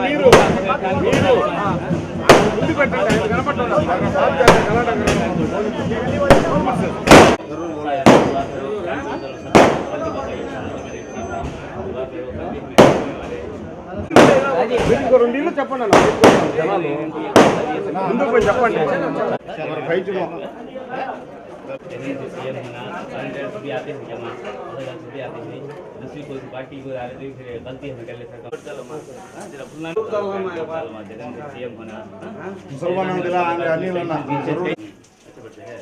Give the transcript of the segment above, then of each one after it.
మీరు మీరు ముందు పెట్టండి ఆయన కనపడుతున్నారు మీకు రెండు ఇల్లు చెప్పండి అన్న జనాలు ముందుకు పోయి చెప్పండి మరి బయటలో सीएम होना कैंडिडेट भी आते हैं जमा अलग अलग भी आते हैं दूसरी कोई पार्टी को आगे देख फिर गलती हमें कर लेते हैं जरा फुलना जगन सीएम होना ముసల్మాన్ ఉందిలా అనిల్ అన్న अच्छा बढ़ते हैं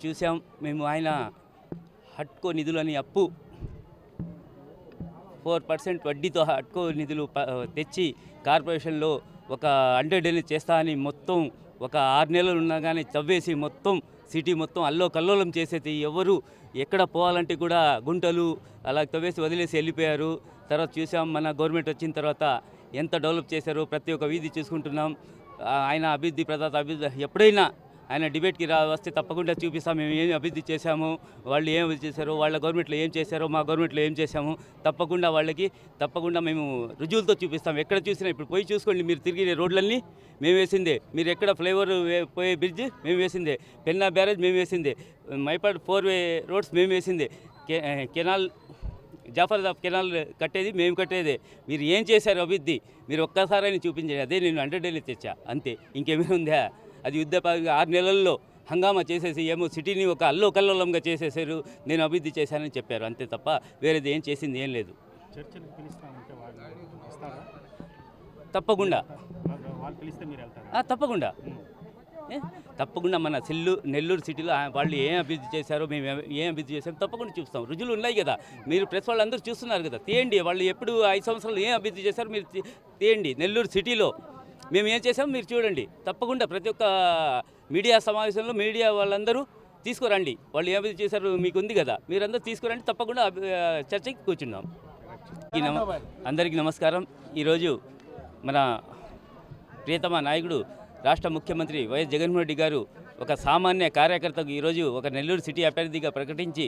చూసాం మేము ఆయన హట్కో నిధులని అప్పు ఫోర్ పర్సెంట్ వడ్డీతో హట్కో నిధులు ప- తెచ్చి కార్పొరేషన్లో ఒక హండ్రెడ్ డేని చేస్తా అని మొత్తం ఒక ఆరు నెలలు ఉన్నా కానీ తవ్వేసి మొత్తం సిటీ మొత్తం అల్లో కల్లోలం చేసేది ఎవరు? ఎక్కడ పోవాలంటే కూడా గుంటలు అలా తవ్వేసి వదిలేసి వెళ్ళిపోయారు. తర్వాత చూసాం మన గవర్నమెంట్ వచ్చిన తర్వాత ఎంత డెవలప్ చేశారో ప్రతి ఒక్క వీధి చూసుకుంటున్నాం. ఆయన అభివృద్ధి ప్రదాత అభివృద్ధి ఎప్పుడైనా ఆయన డిబేట్కి రా వస్తే తప్పకుండా చూపిస్తాం. మేము ఏం అభివృద్ధి చేశాము? వాళ్ళు ఏం అభివృద్ధి చేశారో? వాళ్ళ గవర్నమెంట్లో ఏం చేశారో? మా గవర్నమెంట్లో ఏం చేశాము? తప్పకుండా వాళ్ళకి తప్పకుండా మేము రుజువులతో చూపిస్తాం. ఎక్కడ చూసినా ఇప్పుడు పోయి చూసుకోండి. మీరు తిరిగి రోడ్లన్నీ మేము వేసిందే. మీరు ఎక్కడ ఫ్లైఓవర్ వే- పోయే బ్రిడ్జ్ మేము వేసిందే. పెన్నా బ్యారేజ్ మేము వేసిందే. మైపాడ్ ఫోర్ వే రోడ్స్ మేము వేసిందే. కెనాల్ జాఫర్ దాఫ్ కెనాల్ కట్టేది మేము కట్టేదే. మీరు ఏం చేశారు అభివృద్ధి? మీరు ఒక్కసారైనా చూపించండి. అదే నేను హండ్రెడ్ డేలు తెచ్చా. అంతే. ఇంకేమీ ఉందా? అది యుద్ధ ఆరు నెలల్లో హంగామా చేసేసి ఏమో సిటీని ఒక అల్లో కల్లోలంగా చేసేసారు నేను అభివృద్ధి చేశానని చెప్పారు. అంతే తప్ప వేరేది ఏం చేసింది ఏం లేదు. తప్పకుండా. తప్పకుండా? తప్పకుండా మన సెల్లు నెల్లూరు సిటీలో వాళ్ళు ఏం అభివృద్ధి చేశారో మేము ఏ- అభివృద్ధి చేశామో తప్పకుండా చూస్తాం రుజువులు ఉన్నాయి కదా. మీరు ప్రెస్ వాళ్ళు అందరూ చూస్తున్నారు కదా. తీయండి వాళ్ళు ఎప్పుడు ఐదు సంవత్సరాలు ఏం అభివృద్ధి చేశారో మీరు తీయండి. నెల్లూరు సిటీలో మేము ఏం చేసాము మీరు చూడండి. తప్పకుండా ప్రతి ఒక్క మీడియా సమావేశంలో మీడియా వాళ్ళందరూ తీసుకురండి. వాళ్ళు ఏమి చేశారు మీకు ఉంది కదా. మీరందరూ తీసుకురండి. తప్పకుండా చర్చకి కూర్చున్నాం ఈ నమ అందరికీ నమస్కారం. ఈరోజు మన ప్రియతమ నాయకుడు రాష్ట్ర ముఖ్యమంత్రి వైఎస్ జగన్మోహన్ రెడ్డి గారు ఒక సామాన్య కార్యకర్తకు ఈరోజు ఒక నెల్లూరు సిటీ అభ్యర్థిగా ప్రకటించి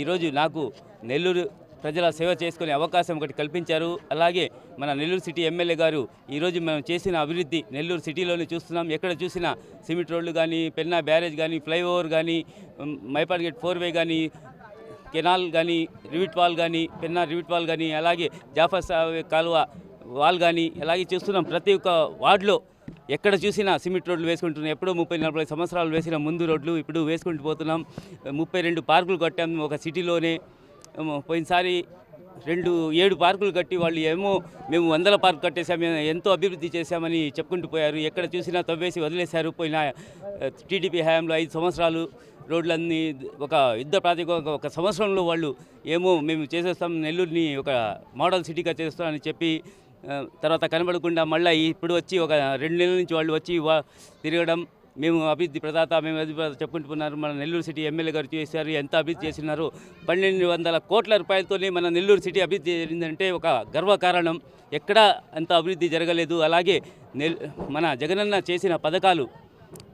ఈరోజు నాకు నెల్లూరు ప్రజల సేవ చేసుకునే అవకాశం ఒకటి కల్పించారు. అలాగే మన నెల్లూరు సిటీ ఎమ్మెల్యే గారు ఈరోజు మనం చేసిన అభివృద్ధి నెల్లూరు సిటీలోనే చూస్తున్నాం. ఎక్కడ చూసినా సిమెంట్ రోడ్లు కానీ పెన్నా బ్యారేజ్ కానీ ఫ్లైఓవర్ కానీ ఉమ్, మైపాడ్ గేట్ ఫోర్ వే కానీ కెనాల్ కానీ రివిట్ వాల్ కానీ పెన్నా రివిట్ వాల్ కానీ అలాగే జాఫర్ సా- కాలువ వాల్ కానీ అలాగే చూస్తున్నాం. ప్రతి ఒక్క వార్డులో ఎక్కడ చూసినా సిమెంట్ రోడ్లు వేసుకుంటున్నాం ఎప్పుడో ముప్పై నలభై సంవత్సరాలు వేసిన ముందు రోడ్లు ఇప్పుడు వేసుకుంటూ పోతున్నాం. ముప్పై రెండు పార్కులు కట్టాం ఒక సిటీలోనే. పోయినసారి రెండు ఏడు పార్కులు కట్టి వాళ్ళు ఏమో మేము వందల పార్క్ కట్టేశాము ఎంతో అభివృద్ధి చేశామని చెప్పుకుంటూ పోయారు. ఎక్కడ చూసినా తవ్వేసి వదిలేశారు. పోయిన టీడీపీ హయాంలో ఐదు సంవత్సరాలు రోడ్లన్నీ ఒక యుద్ధ ప్రాతిపదిక ఒక సంవత్సరంలో వాళ్ళు ఏమో మేము చేసేస్తాం నెల్లూరుని ఒక మోడల్ సిటీగా చేస్తామని చెప్పి తర్వాత కనబడకుండా మళ్ళీ ఇప్పుడు వచ్చి ఒక రెండు నెలల నుంచి వాళ్ళు వచ్చి తిరగడం మేము అభివృద్ధి ప్రదాత మేము అభివృద్ధి చెప్పుకుంటున్నారు. మన నెల్లూరు సిటీ ఎమ్మెల్యే గారు చేశారు ఎంత అభివృద్ధి చేసినారు. పన్నెండు వందల కోట్ల రూపాయలతోనే మన నెల్లూరు సిటీ అభివృద్ధి జరిగిందంటే ఒక గర్వకారణం ఎక్కడా అంత అభివృద్ధి జరగలేదు. అలాగే నెల్ మన జగనన్న చేసిన పథకాలు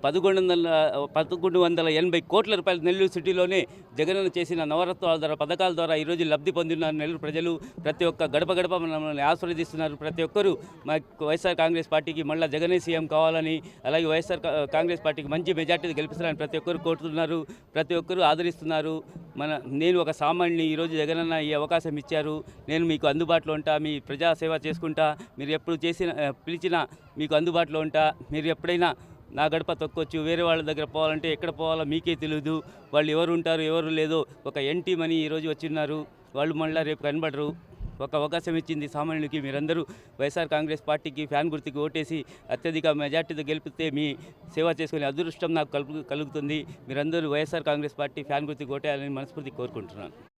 పదకొండు వందల పదకొండు వందల ఎనభై కోట్ల రూపాయలు నెల్లూరు సిటీలోనే జగనన్న చేసిన నవరత్వాల ద్వారా పథకాల ద్వారా ఈరోజు లబ్ధి పొందినారు నెల్లూరు ప్రజలు. ప్రతి ఒక్క గడప గడప మనల్ని ఆస్వాదిస్తున్నారు ప్రతి ఒక్కరూ మా వైఎస్ఆర్ కాంగ్రెస్ పార్టీకి మళ్ళీ జగనే సీఎం కావాలని అలాగే వైఎస్ఆర్ కాంగ్రెస్ పార్టీకి మంచి మెజార్టీ గెలిపిస్తారని ప్రతి ఒక్కరు కోరుతున్నారు. ప్రతి ఒక్కరూ ఆదరిస్తున్నారు. మన నేను ఒక సామాన్యుని ఈరోజు జగనన్న ఈ అవకాశం ఇచ్చారు. నేను మీకు అందుబాటులో ఉంటా మీ ప్రజాసేవ చేసుకుంటా. మీరు ఎప్పుడు చేసిన పిలిచినా మీకు అందుబాటులో ఉంటా. మీరు ఎప్పుడైనా నా గడప తొక్కొచ్చు వేరే వాళ్ళ దగ్గర పోవాలంటే ఎక్కడ పోవాలో మీకే తెలియదు వాళ్ళు ఎవరు ఉంటారు ఎవరు లేదో ఒక ఎన్టీ మనీ ఈరోజు వచ్చిన్నారు. వాళ్ళు మళ్ళీ రేపు కనబడరు. ఒక అవకాశం ఇచ్చింది సామాన్యులకి మీరందరూ వైఎస్ఆర్ కాంగ్రెస్ పార్టీకి ఫ్యాన్ గుర్తుకి ఓటేసి అత్యధిక మెజార్టీతో గెలిపితే మీ సేవ చేసుకునే అదృష్టం నాకు కలుగు కలుగుతుంది. మీరందరూ వైఎస్ఆర్ కాంగ్రెస్ పార్టీ ఫ్యాన్ గుర్తుకి ఓటేయాలని మనస్ఫూర్తి కోరుకుంటున్నాను.